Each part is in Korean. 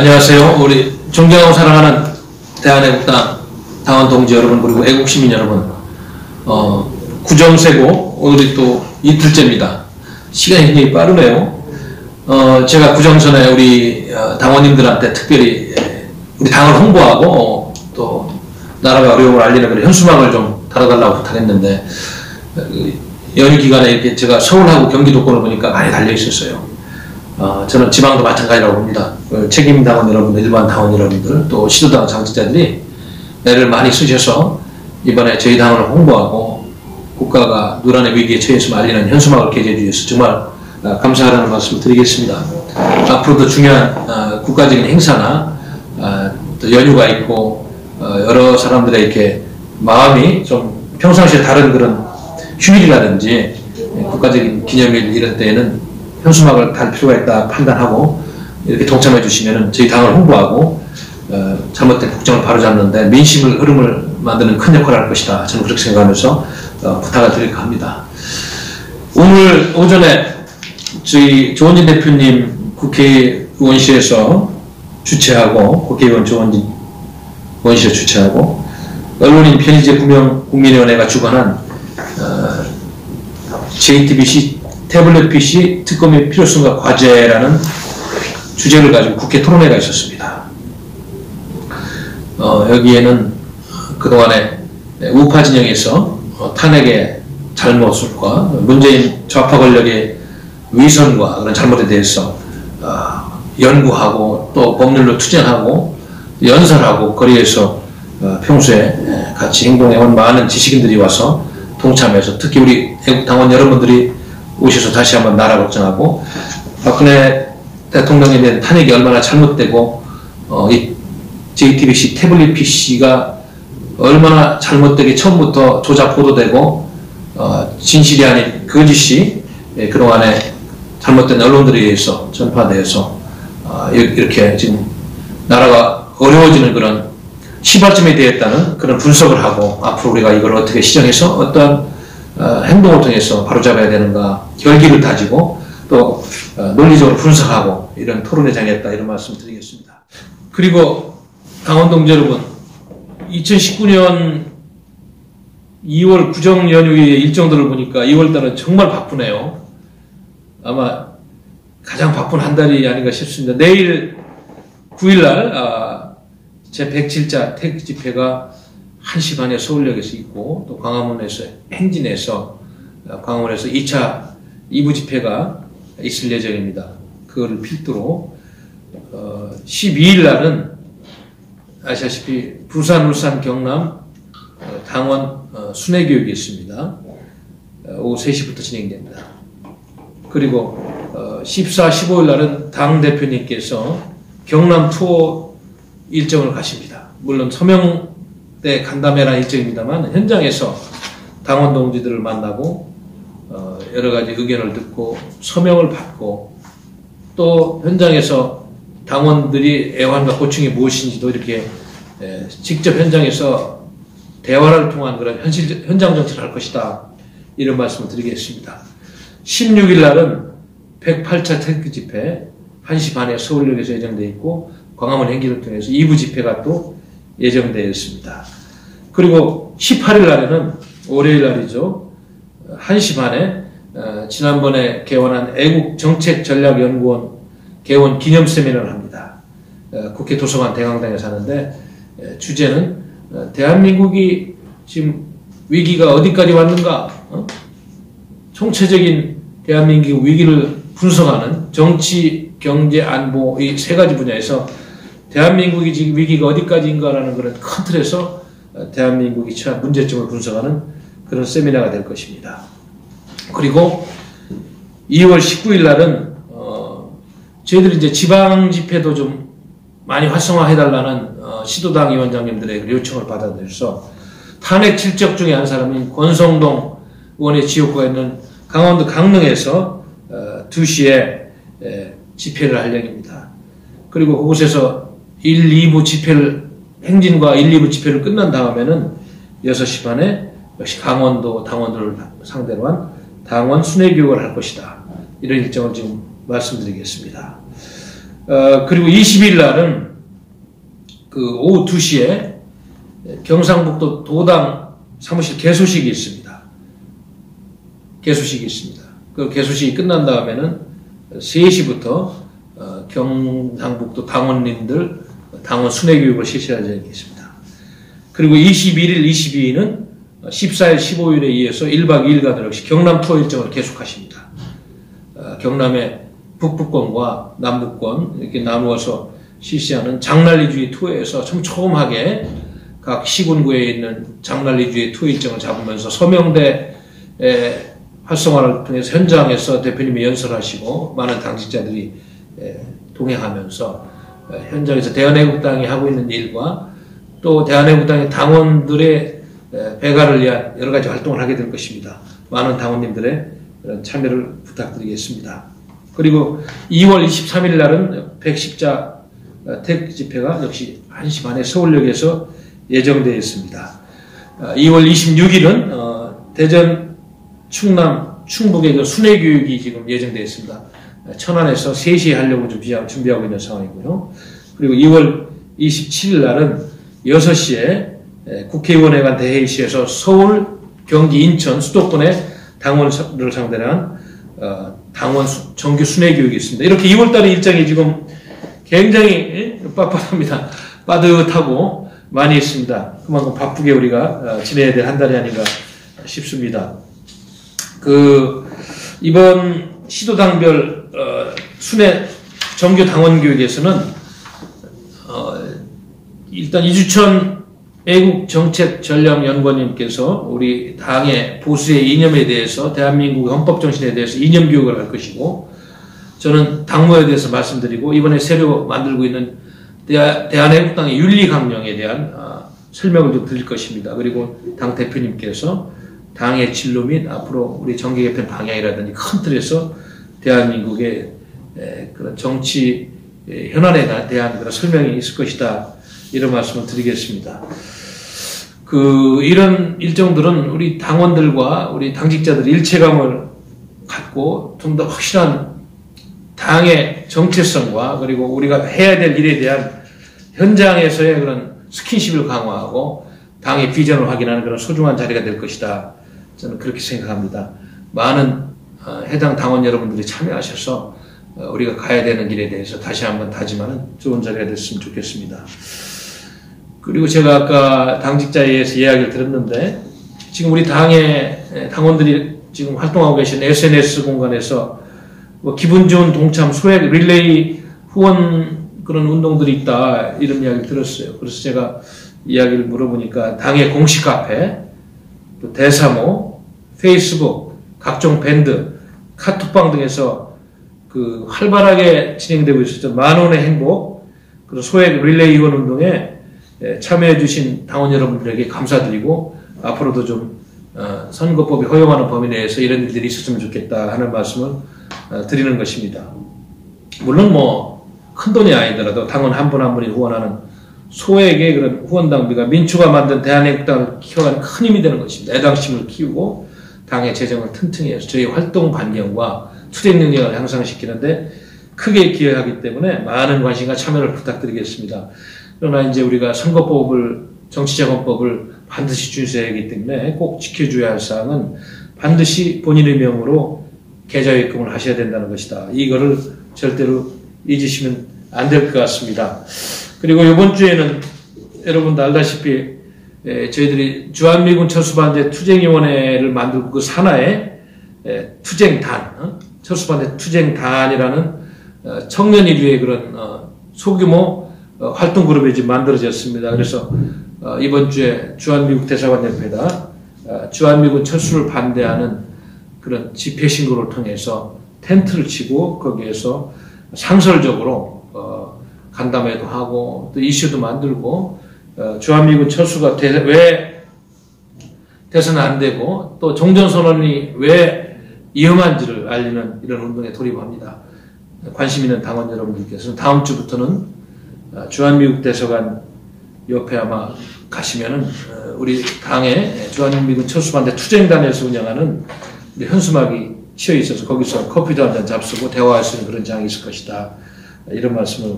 안녕하세요. 우리 존경하고 사랑하는 대한애국당 당원 동지 여러분 그리고 애국시민 여러분 어, 구정세고 오늘이 또 이틀째입니다. 시간이 굉장히 빠르네요. 어, 제가 구정선에 우리 어, 당원님들한테 특별히 예, 우리 당을 홍보하고 어, 또 나라가 어려움을 알리는 그런 현수막을 좀 달아달라고 부탁했는데 어, 연휴 기간에 이렇게 제가 서울하고 경기도권을 보니까 많이 달려 있었어요. 어, 저는 지방도 마찬가지라고 봅니다. 그 책임 당원 여러분들, 일반 당원 여러분들, 또 시도당 장치자들이 애를 많이 쓰셔서 이번에 저희 당을 홍보하고 국가가 누란의 위기에 처해서 알리는 현수막을 게재해 주셔서 정말 어, 감사하다는 말씀을 드리겠습니다. 앞으로도 중요한 어, 국가적인 행사나 어, 또 연휴가 있고 어, 여러 사람들의 이렇게 마음이 좀 평상시에 다른 그런 휴일이라든지 국가적인 기념일 이런 때에는 현수막을 달 필요가 있다 판단하고 이렇게 동참해 주시면 저희 당을 홍보하고 어, 잘못된 국정을 바로잡는데 민심을 흐름을 만드는 큰 역할을 할 것이다. 저는 그렇게 생각하면서 어, 부탁을 드릴까 합니다. 오늘 오전에 저희 조원진 대표님 국회의원실에서 주최하고 국회의원 조원진 의원실에 주최하고 언론인 편의제 구명 국민위원회가 주관한 어, JTBC 태블릿 PC 특검의 필요성과 과제라는 주제를 가지고 국회 토론회가 있었습니다. 어, 여기에는 그동안에 우파 진영에서 어, 탄핵의 잘못과 문재인 좌파 권력의 위선과 그런 잘못에 대해서 어, 연구하고 또 법률로 투쟁하고 연설하고 거리에서 어, 평소에 같이 행동해온 많은 지식인들이 와서 동참해서 특히 우리 애국 당원 여러분들이 오셔서 다시 한번 나라 걱정하고 박근혜 대통령에 대한 탄핵이 얼마나 잘못되고 어, 이 JTBC 태블릿 PC가 얼마나 잘못되게 처음부터 조작 보도되고 어, 진실이 아닌 거짓이 예, 그동안에 잘못된 언론들에 의해서 전파되어서 어, 이렇게 지금 나라가 어려워지는 그런 시발점이 되었다는 그런 분석을 하고 앞으로 우리가 이걸 어떻게 시정해서 어떠한 어, 행동을 통해서 바로잡아야 되는가 결기를 다지고 또 어, 논리적으로 분석하고 이런 토론회 장이었다 이런 말씀 드리겠습니다. 그리고 강원 동지 여러분 2019년 2월 구정 연휴의 일정들을 보니까 2월 달은 정말 바쁘네요. 아마 가장 바쁜 한 달이 아닌가 싶습니다. 내일 9일날 아, 제 107자 태극 집회가 1시 반에 서울역에서 있고 또 광화문에서 행진에서 어, 광화문에서 2차 2부 집회가 있을 예정입니다. 그거를 필두로 어, 12일 날은 아시다시피 부산, 울산, 경남 어, 당원 어, 순회 교육이 있습니다. 어, 오후 3시부터 진행됩니다. 그리고 어, 14, 15일 날은 당 대표님께서 경남 투어 일정을 가십니다. 물론 서명 대 간담회라는 일정입니다만 현장에서 당원 동지들을 만나고 어, 여러 가지 의견을 듣고 서명을 받고 또 현장에서 당원들이 애환과 고충이 무엇인지도 이렇게 에, 직접 현장에서 대화를 통한 그런 현실, 현장 정치를 할 것이다. 이런 말씀을 드리겠습니다. 16일 날은 108차 탱크 집회 1시 반에 서울역에서 예정되어 있고 광화문 행기를 통해서 2부 집회가 또 예정되어 있습니다. 그리고 18일 날에는 월요일 날이죠. 1시 반에 어, 지난번에 개원한 애국정책전략연구원 개원 기념 세미나를 합니다. 어, 국회 도서관 대강당에서 하는데 에, 주제는 어, 대한민국이 지금 위기가 어디까지 왔는가 어? 총체적인 대한민국 위기를 분석하는 정치, 경제, 안보 이 세 가지 분야에서 대한민국이 지금 위기가 어디까지인가라는 그런 큰 틀에서 어, 대한민국이 처한 문제점을 분석하는 그런 세미나가 될 것입니다. 그리고 2월 19일 날은 어, 저희들이 이제 지방 집회도 좀 많이 활성화해달라는 어, 시도당 위원장님들의 요청을 받아들여서 탄핵 실적 중에 한 사람인 권성동 의원의 지역구가 있는 강원도 강릉에서 어, 2시에 에, 집회를 할 예정입니다. 그리고 그곳에서 1, 2부 집회를 행진과 1, 2부 집회를 끝난 다음에는 6시 반에 역시 강원도 당원들을 상대로 한 당원 순회 교육을 할 것이다. 이런 일정을 지금 말씀드리겠습니다. 어, 그리고 20일 날은 그 오후 2시에 경상북도 도당 사무실 개소식이 있습니다. 개소식이 있습니다. 그 개소식이 끝난 다음에는 3시부터 어, 경상북도 당원님들 당원 순회 교육을 실시할 예정이겠습니다. 그리고 21일, 22일은 14일, 15일에 이어서 1박 2일간 역시 경남 투어 일정을 계속하십니다. 어, 경남의 북부권과 남부권 이렇게 나누어서 실시하는 장날리주의 투어에서 촘촘하게 각 시군구에 있는 장날리주의 투어 일정을 잡으면서 서명대 활성화를 통해서 현장에서 대표님이 연설하시고 많은 당직자들이 동행하면서 어, 현장에서 대한애국당이 하고 있는 일과 또 대한애국당의 당원들의 배가를 위한 여러 가지 활동을 하게 될 것입니다. 많은 당원님들의 참여를 부탁드리겠습니다. 그리고 2월 23일 날은 110자 택 집회가 역시 1시 반에 서울역에서 예정되어 있습니다. 2월 26일은 어, 대전, 충남, 충북의 그 순회 교육이 지금 예정되어 있습니다. 천안에서 3시에 하려고 준비하고 있는 상황이고요. 그리고 2월 27일 날은 6시에 국회의원회관 대회의실에서 서울, 경기, 인천, 수도권의 당원을 상대로 한 어, 당원 정규 순회 교육이 있습니다. 이렇게 2월달에 일정이 지금 굉장히 빳빳합니다. 빠듯하고 많이 있습니다. 그만큼 바쁘게 우리가 어, 지내야 될 한 달이 아닌가 싶습니다. 그 이번 시도당별 어, 순회 정규 당원 교육에서는 어, 일단 이주천 애국 정책 전략 연구원님께서 우리 당의 보수의 이념에 대해서 대한민국 헌법 정신에 대해서 이념 교육을 할 것이고 저는 당무에 대해서 말씀드리고 이번에 새로 만들고 있는 대한애국당의 윤리 강령에 대한 어, 설명을 좀 드릴 것입니다. 그리고 당 대표님께서 당의 진로 및 앞으로 우리 정계 개편 방향이라든지 큰 틀에서 대한민국의 그런 정치 현안에 대한 그런 설명이 있을 것이다. 이런 말씀을 드리겠습니다. 그, 이런 일정들은 우리 당원들과 우리 당직자들 일체감을 갖고 좀 더 확실한 당의 정체성과 그리고 우리가 해야 될 일에 대한 현장에서의 그런 스킨십을 강화하고 당의 비전을 확인하는 그런 소중한 자리가 될 것이다. 저는 그렇게 생각합니다. 많은 어, 해당 당원 여러분들이 참여하셔서 어, 우리가 가야 되는 길에 대해서 다시 한번 다짐하는 좋은 자리가 됐으면 좋겠습니다. 그리고 제가 아까 당직자회에서 이야기를 들었는데 지금 우리 당의 당원들이 지금 활동하고 계신 SNS 공간에서 뭐 기분 좋은 동참 소액 릴레이 후원 그런 운동들이 있다 이런 이야기를 들었어요. 그래서 제가 이야기를 물어보니까 당의 공식 카페, 또 대사모, 페이스북, 각종 밴드, 카톡방 등에서 그 활발하게 진행되고 있었죠. 만 원의 행복, 그리고 소액 릴레이 후원 운동에 참여해주신 당원 여러분들에게 감사드리고 앞으로도 좀 어, 선거법이 허용하는 범위 내에서 이런 일들이 있었으면 좋겠다 하는 말씀을 어, 드리는 것입니다. 물론 뭐 큰 돈이 아니더라도 당원 한 분 한 분이 후원하는 소액의 그런 후원 당비가 민주가 만든 대한민국당을 키워가는 큰 힘이 되는 것입니다. 애당심을 키우고 당의 재정을 튼튼히 해서 저희 활동 반경과 투쟁 능력을 향상시키는데 크게 기여하기 때문에 많은 관심과 참여를 부탁드리겠습니다. 그러나 이제 우리가 선거법을 정치자금법을 반드시 준수해야 하기 때문에 꼭 지켜줘야 할 사항은 반드시 본인의 명으로 계좌입금을 하셔야 된다는 것이다. 이거를 절대로 잊으시면 안 될 것 같습니다. 그리고 이번 주에는 여러분도 알다시피 에, 저희들이 주한미군 철수반대 투쟁위원회를 만들고 그 산하에 에, 투쟁단, 어? 철수반대 투쟁단이라는 어, 청년 인류의 그런 어, 소규모 어, 활동 그룹이 지금 만들어졌습니다. 그래서 어, 이번 주에 주한미국 대사관 옆에다 어, 주한미군 철수를 반대하는 그런 집회 신고를 통해서 텐트를 치고 거기에서 상설적으로 어, 간담회도 하고 또 이슈도 만들고 어, 주한미군 철수가 대, 왜 돼서는 안 되고 또 종전선언이 왜 위험한지를 알리는 이런 운동에 돌입합니다. 관심 있는 당원 여러분들께서는 다음 주부터는 어, 주한미국 대사관 옆에 아마 가시면은 어, 우리 당의 주한미군 철수반대 투쟁단에서 운영하는 현수막이 치여 있어서 거기서 커피도 한 잔 잡수고 대화할 수 있는 그런 장이 있을 것이다. 이런 말씀을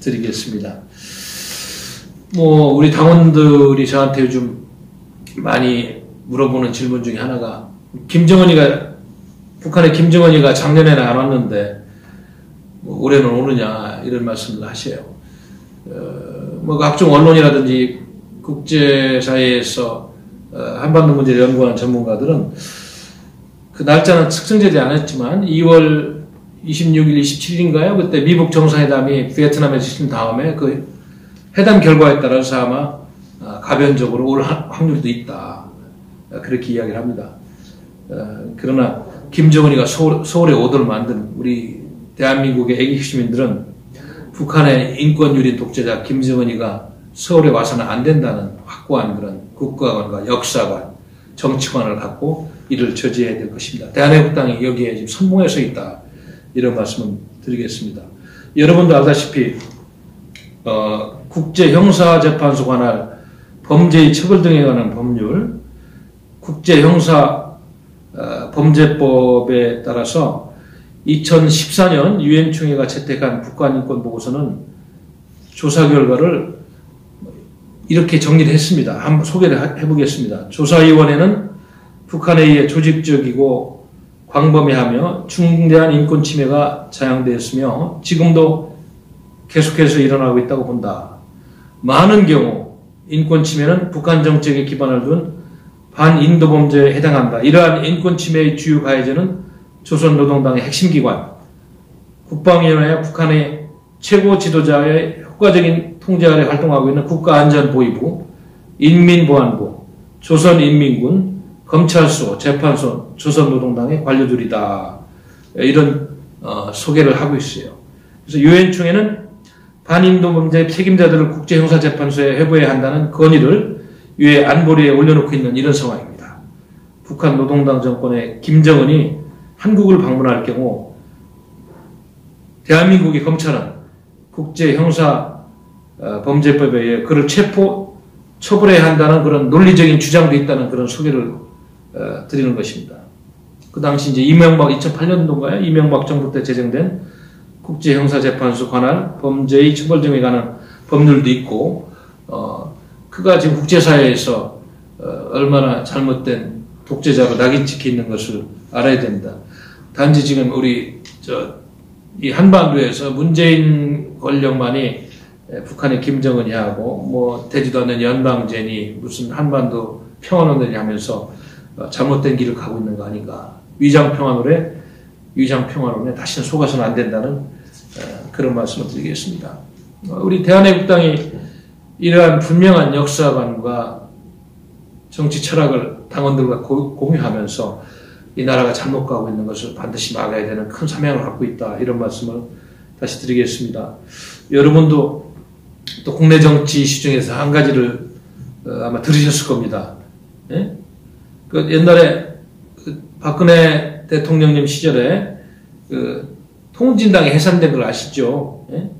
드리겠습니다. 뭐 우리 당원들이 저한테 요즘 많이 물어보는 질문 중에 하나가 김정은이가 북한의 김정은이가 작년에는 안 왔는데 뭐 올해는 오느냐 이런 말씀을 하셔요. 어, 뭐 각종 언론이라든지 국제사회에서 어, 한반도 문제를 연구하는 전문가들은 그 날짜는 특정되지 않았지만 2월 26일, 27일인가요? 그때 미북 정상회담이 베트남에서 실린 다음에 그 회담 결과에 따라서 아마 어, 가변적으로 올 확률도 있다. 그렇게 이야기를 합니다. 그러나 김정은이가 서울, 서울에 오도를 만든 우리 대한민국의 애기 시민들은 북한의 인권유린 독재자 김정은이가 서울에 와서는 안 된다는 확고한 그런 국가관과 역사관, 정치관을 갖고 이를 저지해야 될 것입니다. 대한애국당이 여기에 지금 선봉에 서 있다. 이런 말씀을 드리겠습니다. 여러분도 알다시피 어, 국제형사재판소 관할 범죄의 처벌 등에 관한 법률, 국제형사 어, 범죄법에 따라서 2014년 유엔 총회가 채택한 북한인권 보고서는 조사 결과를 이렇게 정리를 했습니다. 한번 소개를 해보겠습니다. 조사위원회는 북한에 의해 조직적이고 광범위하며 중대한 인권 침해가 자양되었으며 지금도 계속해서 일어나고 있다고 본다. 많은 경우 인권 침해는 북한 정책에 기반을 둔 반인도 범죄에 해당한다. 이러한 인권 침해의 주요 가해자는 조선노동당의 핵심 기관, 국방위원회 북한의 최고 지도자의 효과적인 통제 아래 활동하고 있는 국가안전보위부, 인민보안부, 조선인민군, 검찰소, 재판소, 조선노동당의 관료들이다. 이런 어, 소개를 하고 있어요. 그래서 유엔 총회는 반인도 범죄 책임자들을 국제형사재판소에 회부해야 한다는 건의를 유엔 안보리에 올려놓고 있는 이런 상황입니다. 북한 노동당 정권의 김정은이 한국을 방문할 경우 대한민국의 검찰은 국제형사 어, 범죄법에 의해 그를 체포 처벌해야 한다는 그런 논리적인 주장도 있다는 그런 소개를 어, 드리는 것입니다. 그 당시 이제 이명박 2008년도인가요? 이명박 정부 때 제정된 국제형사재판소 관할 범죄의 처벌 등에 관한 법률도 있고 어, 그가 지금 국제사회에서 어, 얼마나 잘못된 독재자로 낙인 찍혀 있는 것을 알아야 됩니다. 단지 지금 우리 저 이 한반도에서 문재인 권력만이 북한의 김정은이 하고 뭐 되지도 않는 연방제니 무슨 한반도 평화론을 하면서 어, 잘못된 길을 가고 있는 거 아닌가. 위장 평화론에 위장 평화론에 다시는 속아서는 안 된다는 그런 말씀을 드리겠습니다. 어, 우리 대한애국당이 이러한 분명한 역사관과 정치 철학을 당원들과 공유하면서 이 나라가 잘못 가고 있는 것을 반드시 막아야 되는 큰 사명을 갖고 있다. 이런 말씀을 다시 드리겠습니다. 여러분도 또 국내 정치 이슈 중에서 한 가지를 어, 아마 들으셨을 겁니다. 예? 그 옛날에 그 박근혜 대통령님 시절에 그 통진당이 해산된 걸 아시죠? 예?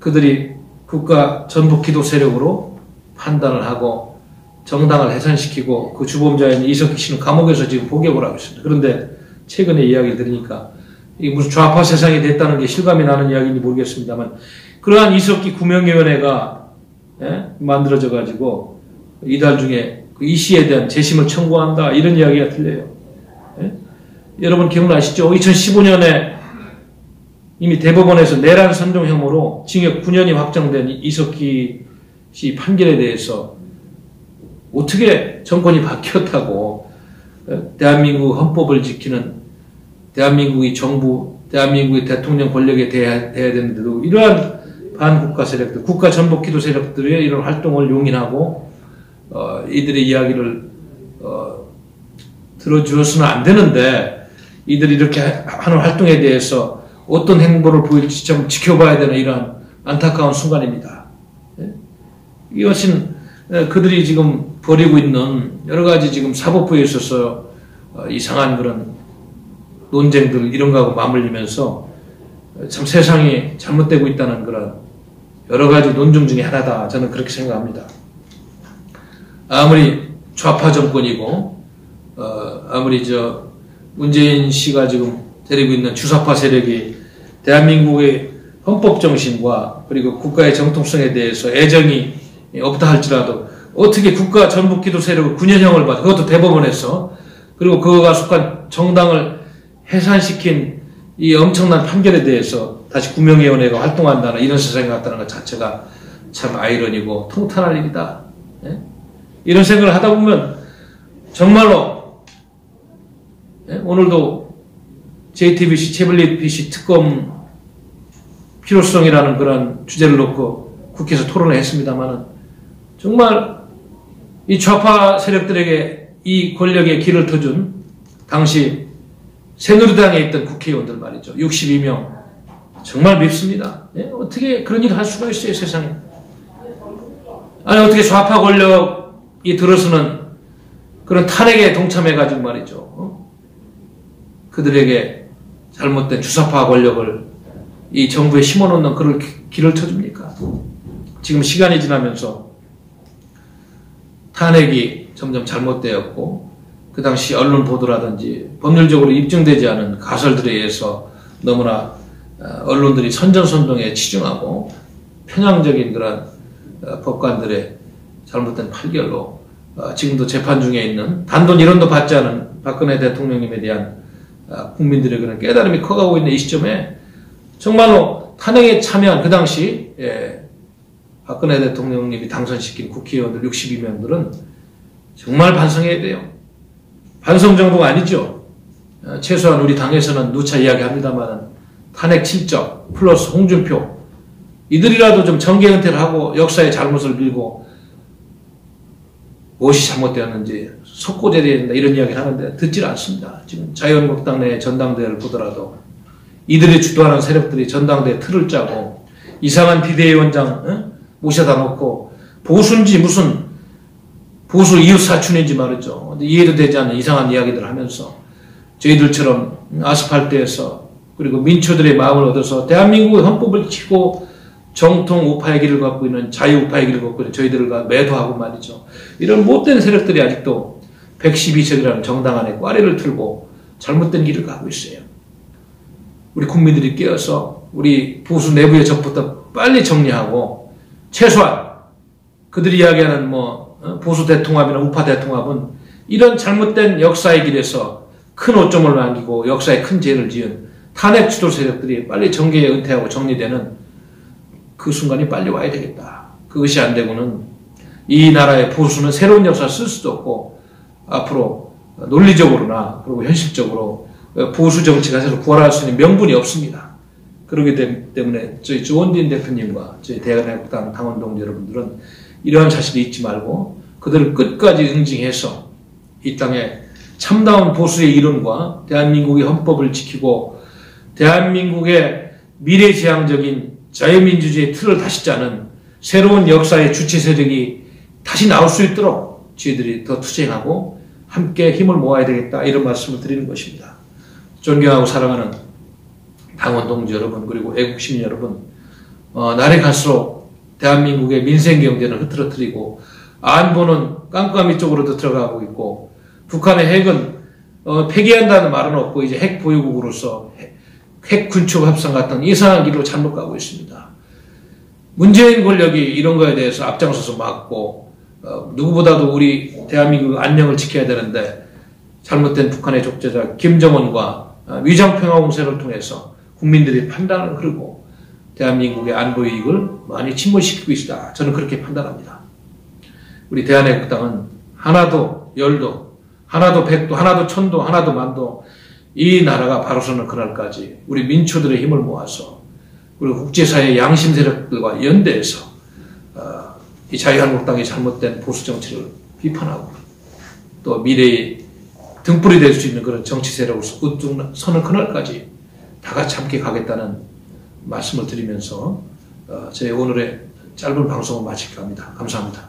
그들이 국가 전북 기도 세력으로 판단을 하고 정당을 해산시키고 그 주범자인 이석기 씨는 감옥에서 지금 복역을 하고 있습니다. 그런데 최근에 이야기를 들으니까 이게 무슨 좌파 세상이 됐다는 게 실감이 나는 이야기인지 모르겠습니다만 그러한 이석기 구명위원회가 예? 만들어져 가지고 이달 중에 그 이 씨에 대한 재심을 청구한다 이런 이야기가 들려요. 예? 여러분 기억나시죠? 2015년에 이미 대법원에서 내란 선동 혐의로 징역 9년이 확정된 이석기 씨 판결에 대해서 어떻게 정권이 바뀌었다고 어, 대한민국 헌법을 지키는 대한민국의 정부, 대한민국의 대통령 권력에 대해야, 대해야 되는데도 이러한 반국가 세력들, 국가 전복 기도 세력들의 이런 활동을 용인하고 어, 이들의 이야기를 어, 들어주었으면 안 되는데 이들이 이렇게 하는 활동에 대해서 어떤 행보를 보일지 좀 지켜봐야 되는 이러한 안타까운 순간입니다. 예? 이것은 어, 그들이 지금 벌이고 있는 여러 가지 지금 사법부에 있어서 어, 이상한 그런 논쟁들 이런 거하고 맞물리면서 참 세상이 잘못되고 있다는 그런 여러 가지 논증 중에 하나다. 저는 그렇게 생각합니다. 아무리 좌파 정권이고, 어, 아무리 저 문재인 씨가 지금 데리고 있는 주사파 세력이 대한민국의 헌법 정신과 그리고 국가의 정통성에 대해서 애정이 없다 할지라도 어떻게 국가 전북 기도 세력을 9년형을 받아 그것도 대법원에서 그리고 그거가 속한 정당을 해산시킨 이 엄청난 판결에 대해서 다시 구명위원회가 활동한다는 이런 세상이 같다는 것 자체가 참 아이러니고 통탄할 일이다. 예? 이런 생각을 하다 보면 정말로 예? 오늘도 JTBC, 채블릿 특검 필요성이라는 그런 주제를 놓고 국회에서 토론을 했습니다만은 정말 이 좌파 세력들에게 이 권력의 길을 터준 당시 새누리당에 있던 국회의원들 말이죠. 62명. 정말 밉습니다. 예? 어떻게 그런 일을 할 수가 있어요, 세상에. 아니, 어떻게 좌파 권력이 들어서는 그런 탄핵에 동참해가지고 말이죠. 어? 그들에게 잘못된 주사파 권력을 이 정부에 심어놓는 그런 길을 쳐줍니까? 지금 시간이 지나면서 탄핵이 점점 잘못되었고 그 당시 언론 보도라든지 법률적으로 입증되지 않은 가설들에 의해서 너무나 어, 언론들이 선전선동에 치중하고 편향적인 그런 어, 법관들의 잘못된 판결로 어, 지금도 재판 중에 있는 단돈 1원도 받지 않은 박근혜 대통령님에 대한 국민들의 그런 깨달음이 커가고 있는 이 시점에 정말로 탄핵에 참여한 그 당시 예, 박근혜 대통령님이 당선시킨 국회의원들 62명들은 정말 반성해야 돼요. 반성 정도가 아니죠. 어, 최소한 우리 당에서는 누차 이야기합니다만 탄핵 7적 플러스 홍준표 이들이라도 좀 정계 은퇴를 하고 역사의 잘못을 밀고 무엇이 잘못되었는지 석고제해야 된다 이런 이야기를 하는데 듣질 않습니다. 지금 자유한국당 내 전당대회를 보더라도 이들이 주도하는 세력들이 전당대회 틀을 짜고 이상한 비대위원장 어? 모셔다 놓고 보수인지 무슨 보수 이웃 사촌인지 말이죠. 이해도 되지 않는 이상한 이야기들을 하면서 저희들처럼 아스팔트에서 그리고 민초들의 마음을 얻어서 대한민국의 헌법을 치고 정통 우파의 길을 갖고 있는 자유 우파의 길을 갖고 있는 저희들과 매도하고 말이죠. 이런 못된 세력들이 아직도 112석이라는 정당 안에 꽈리를 틀고 잘못된 길을 가고 있어요. 우리 국민들이 깨어서 우리 보수 내부의 적부터 빨리 정리하고 최소한 그들이 이야기하는 뭐 어, 보수 대통합이나 우파 대통합은 이런 잘못된 역사의 길에서 큰 오점을 남기고 역사에 큰 죄를 지은 탄핵 주도 세력들이 빨리 정계에 은퇴하고 정리되는 그 순간이 빨리 와야 되겠다. 그것이 안 되고는 이 나라의 보수는 새로운 역사를 쓸 수도 없고 앞으로 논리적으로나 그리고 현실적으로 보수 정치가 사실 구원할 수 있는 명분이 없습니다. 그렇기 때문에 저희 조원진 대표님과 저희 대한민국당 당원 동지 여러분들은 이러한 사실을 잊지 말고 그들을 끝까지 응징해서 이 땅에 참다운 보수의 이론과 대한민국의 헌법을 지키고 대한민국의 미래지향적인 자유민주주의 틀을 다시 짜는 새로운 역사의 주체 세력이 다시 나올 수 있도록 저희들이 더 투쟁하고 함께 힘을 모아야 되겠다 이런 말씀을 드리는 것입니다. 존경하고 사랑하는 당원 동지 여러분 그리고 애국 시민 여러분 어, 날이 갈수록 대한민국의 민생 경제는 흐트러뜨리고 안보는 깜깜이 쪽으로도 들어가고 있고 북한의 핵은 어, 폐기한다는 말은 없고 이제 핵 보유국으로서 핵, 핵 군축 합성 같은 이상한 길로 잘못 가고 있습니다. 문재인 권력이 이런 거에 대해서 앞장서서 막고 어, 누구보다도 우리 대한민국 안녕을 지켜야 되는데 잘못된 북한의 독재자 김정은과 어, 위장평화공세를 통해서 국민들이 판단을 흐르고 대한민국의 안보 이익을 많이 침몰시키고 있다. 저는 그렇게 판단합니다. 우리 대한민국당은 하나도 열도 하나도 백도 하나도 천도 하나도 만도 이 나라가 바로 서는 그날까지 우리 민초들의 힘을 모아서 그리고 국제사회 양심 세력들과 연대해서 어, 이 자유한국당의 잘못된 보수 정치를 비판하고 또 미래의 등불이 될 수 있는 그런 정치 세력으로서 우뚝 서는 그날까지 다 같이 함께 가겠다는 말씀을 드리면서 어, 제 오늘의 짧은 방송을 마칠까 합니다. 감사합니다.